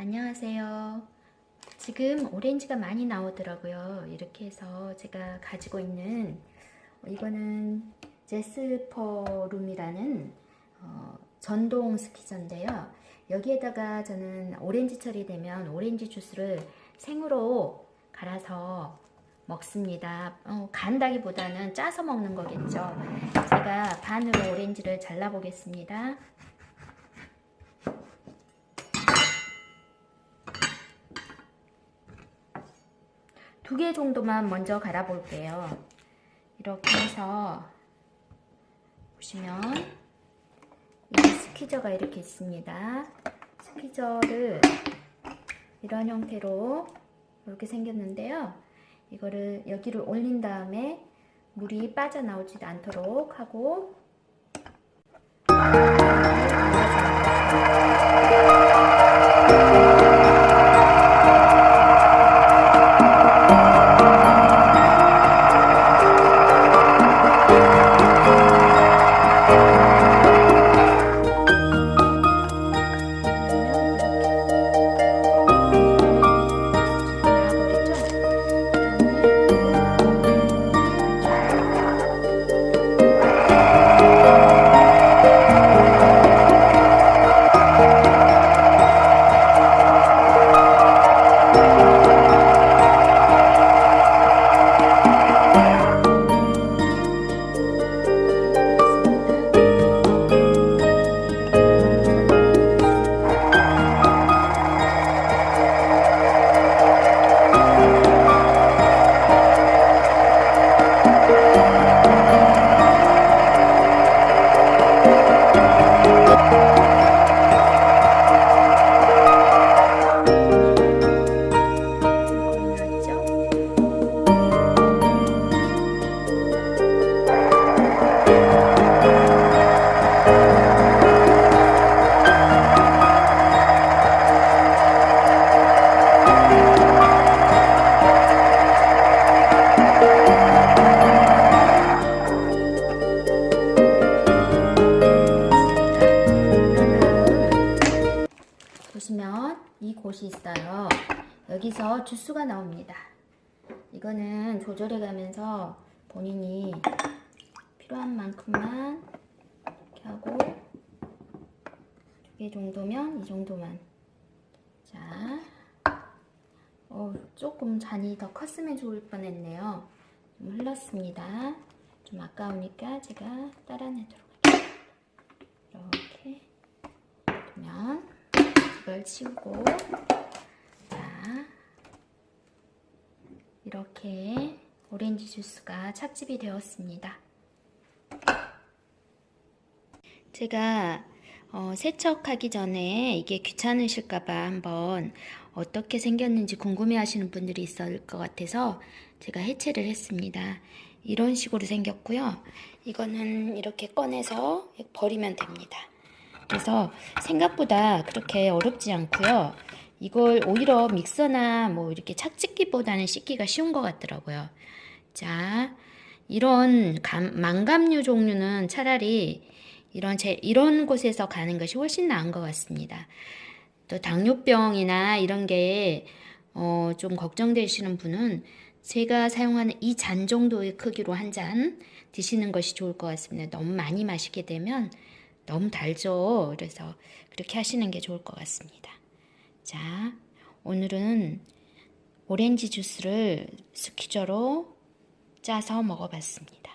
안녕하세요. 지금 오렌지가 많이 나오더라고요. 이렇게 해서 제가 가지고 있는 어, 이거는 제스퍼룸이라는 어, 전동 스키저인데요. 여기에다가 저는 오렌지철이 되면 오렌지 주스를 생으로 갈아서 먹습니다. 어, 간다기보다는 짜서 먹는 거겠죠. 제가 반으로 오렌지를 잘라 보겠습니다. 두 개 정도만 먼저 갈아 볼게요. 이렇게 해서 보시면 이 스키저가 이렇게 있습니다. 스키저를 이런 형태로 이렇게 생겼는데요. 이거를 여기를 올린 다음에 물이 빠져나오지 않도록 하고 이 곳이 있어요. 여기서 주스가 나옵니다. 이거는 조절해 가면서 본인이 필요한 만큼만 이렇게 하고 두 개 정도면 이 정도만 자 어, 조금 잔이 더 컸으면 좋을 뻔했네요. 좀 흘렀습니다. 좀 아까우니까 제가 따라내도록 할게요. 이렇게 두면 이걸 치우고 자 이렇게 오렌지 주스가 착즙이 되었습니다. 제가 어, 세척하기 전에 이게 귀찮으실까봐 한번 어떻게 생겼는지 궁금해 하시는 분들이 있을 것 같아서 제가 해체를 했습니다. 이런 식으로 생겼고요. 이거는 이렇게 꺼내서 버리면 됩니다. 그래서 생각보다 그렇게 어렵지 않고요. 이걸 오히려 믹서나 뭐 이렇게 착즙기보다는 씻기가 쉬운 것 같더라고요. 자, 이런 감, 망감류 종류는 차라리 이런 제, 이런 곳에서 가는 것이 훨씬 나은 것 같습니다. 또 당뇨병이나 이런 게 어, 좀 걱정되시는 분은 제가 사용하는 이 잔 정도의 크기로 한 잔 드시는 것이 좋을 것 같습니다. 너무 많이 마시게 되면 너무 달죠. 그래서 그렇게 하시는 게 좋을 것 같습니다. 자, 오늘은 오렌지 주스를 스키저로 짜서 먹어봤습니다.